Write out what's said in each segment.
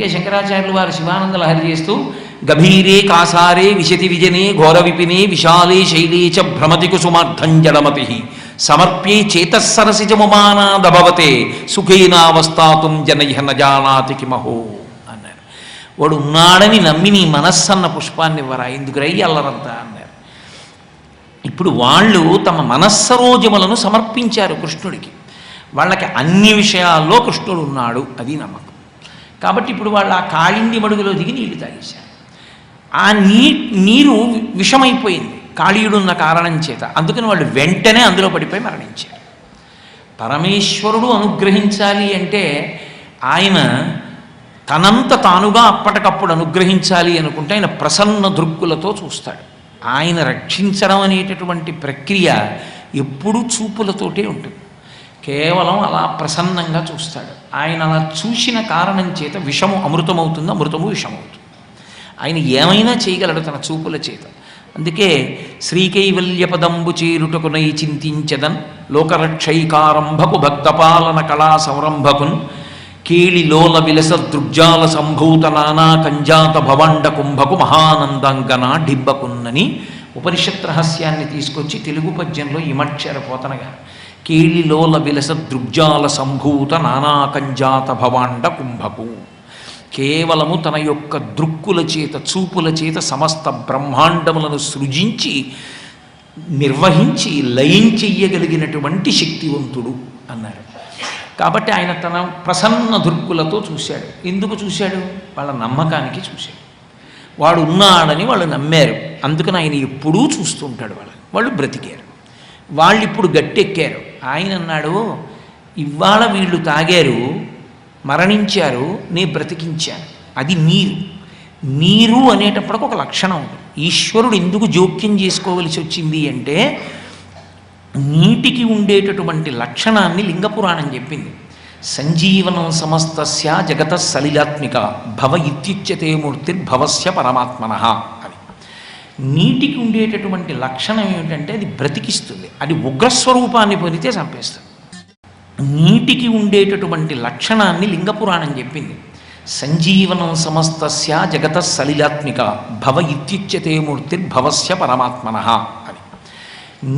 అందుకే శంకరాచార్యులు వారు శివానంద లహరి చేస్తూ గభీరే కాసారే విశతి విజనే ఘోర విపినే విశాలే శైలే చ భ్రమతి కుసుమార్థం జలమతి సమర్ప్యే చేతస్సరసిజముమానాదభవతే సుఖేనావస్థాతుం జనయ నజానాతి కిమహో అన్నారు. వాడు ఉన్నాడని నమ్మి నీ మనస్సన్న పుష్పాన్ని ఇవ్వరా? ఎందుకు రై అల్లరంతా అన్నారు. ఇప్పుడు వాళ్ళు తమ మనస్సరోజములను సమర్పించారు కృష్ణుడికి. వాళ్ళకి అన్ని విషయాల్లో కృష్ణుడు ఉన్నాడు అది నమ్మకం. కాబట్టి ఇప్పుడు వాళ్ళు ఆ కాళింది మడుగులో దిగి నీళ్ళు తాగేశారు. ఆ నీ నీరు విషమైపోయింది కాళీయుడున్న కారణం చేత. అందుకని వాళ్ళు వెంటనే అందులో పడిపోయి మరణించారు. పరమేశ్వరుడు అనుగ్రహించాలి అంటే ఆయన తనంత తానుగా అప్పటికప్పుడు అనుగ్రహించాలి అనుకుంటే ఆయన ప్రసన్న దృక్కులతో చూస్తాడు. ఆయన రక్షించడం అనేటటువంటి ప్రక్రియ ఎప్పుడూ చూపులతోటే ఉంటుంది. కేవలం అలా ప్రసన్నంగా చూస్తాడు. ఆయన అలా చూసిన కారణం చేత విషము అమృతమవుతుంది? అమృతము విషమవుతుంది. ఆయన ఏమైనా చేయగలడు తన చూపుల చేత. అందుకే శ్రీకైవల్యపదంబు చేరుటకునై చింతించదన్ లోకరక్షైకారంభకు భక్తపాలన కళా సంరంభకున్ కేళిలోల విలస దృగ్జాల సంభూత నానా కంజాత భవండ కుంభకు మహానందంగన ఢిబ్బకున్నని ఉపనిషత్ రహస్యాన్ని తీసుకొచ్చి తెలుగు పద్యంలో ఇమక్షర పోతనగా కేళిలోల విలస దృగ్జాల సంభూత నానాకంజాత భవాండ కుంభకు కేవలము తన యొక్క దృక్కుల చేత చూపుల చేత సమస్త బ్రహ్మాండములను సృజించి నిర్వహించి లయం చెయ్యగలిగినటువంటి శక్తివంతుడు అన్నారు కాబట్టి ఆయన తన ప్రసన్న దృక్కులతో చూశాడు. ఎందుకు చూశాడు? వాళ్ళ నమ్మకానికి చూశాడు. వాడు ఉన్నాడని వాళ్ళు నమ్మారు. అందుకని ఆయన ఎప్పుడూ చూస్తుంటాడు వాళ్ళు వాళ్ళు బ్రతికారు. వాళ్ళు ఇప్పుడు గట్టెక్కారు. ఆయన అన్నాడు ఇవాళ వీళ్ళు తాగారు మరణించారు నే బ్రతికించాను. అది మీరు. మీరు అనేటప్పటికి ఒక లక్షణం ఉంది ఈశ్వరుడు ఎందుకు జోక్యం చేసుకోవలసి వచ్చింది అంటే నీటికి ఉండేటటువంటి లక్షణాన్ని లింగపురాణం చెప్పింది. సంజీవనం సమస్తస్య జగత సలిలాత్మిక భవ ఇత్యుచ్యతే మూర్తిర్భవస్య పరమాత్మన. నీటికి ఉండేటటువంటి లక్షణం ఏమిటంటే అది బ్రతికిస్తుంది. అది ఉగ్రస్వరూపాన్ని పొందితే చంపేస్తుంది. నీటికి ఉండేటటువంటి లక్షణాన్ని లింగపురాణం చెప్పింది. సంజీవనం సమస్తస్య జగత సలిలాత్మిక భవ ఇత్యుచ్యతే మూర్తిర్భవస్య పరమాత్మన అని.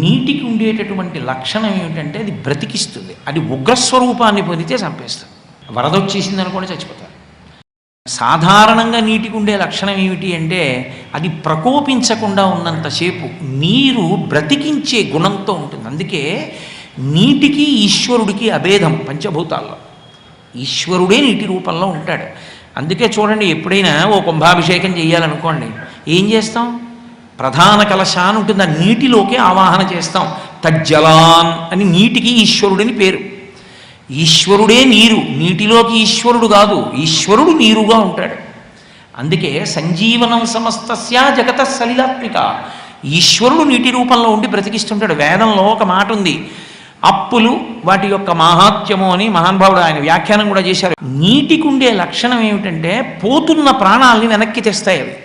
నీటికి ఉండేటటువంటి లక్షణం ఏమిటంటే అది బ్రతికిస్తుంది. అది ఉగ్రస్వరూపాన్ని పొందితే చంపేస్తుంది. వరద వచ్చేసింది అనుకోండి సాధారణంగా నీటికి ఉండే లక్షణం ఏమిటి అంటే అది ప్రకోపించకుండా ఉన్నంతసేపు నీరు బ్రతికించే గుణంతో ఉంటుంది. అందుకే నీటికి ఈశ్వరుడికి అభేదం పంచభూతాల్లో. ఈశ్వరుడే నీటి రూపంలో ఉంటాడు. అందుకే చూడండి ఎప్పుడైనా ఓ కుంభాభిషేకం చేయాలనుకోండి ఏం చేస్తాం? ప్రధాన కలశ ఉంటుంది ఆ నీటిలోకి ఆవాహన చేస్తాం. తజ్జలాన్ అని నీటికి ఈశ్వరుడని పేరు. ఈశ్వరుడే నీరు నీటిలోకి ఈశ్వరుడు కాదు ఈశ్వరుడు నీరుగా ఉంటాడు. అందుకే సంజీవనం సమస్తస్య జగత సలిలాత్మిక. ఈశ్వరుడు నీటి రూపంలో ఉండి బ్రతికిస్తుంటాడు. వేదంలో ఒక మాట ఉంది. అప్పులు వాటి యొక్క మహాత్యము అని మహానుభావుడు ఆయన వ్యాఖ్యానం కూడా చేశారు. నీటికి ఉండే లక్షణం ఏమిటంటే పోతున్న ప్రాణాలని వెనక్కి తెస్తాయి అవి.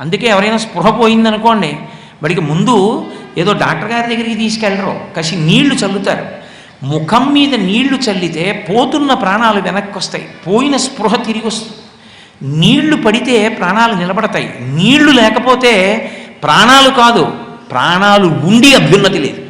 అందుకే ఎవరైనా స్పృహ పోయిందనుకోండి వాడికి ముందు ఏదో డాక్టర్ గారి దగ్గరికి తీసుకెళ్ళరు. కసి నీళ్ళు చల్లుతారు. ముఖం మీద నీళ్ళు చల్లితే పోతున్న ప్రాణాలు వెనక్కి వస్తాయి పోయిన స్పృహ తిరిగి వస్తుంది. నీళ్ళు పడితే ప్రాణాలు నిలబడతాయి. నీళ్ళు లేకపోతే ప్రాణాలు కాదు ప్రాణాలు ఉండి అభ్యున్నతి లేదు.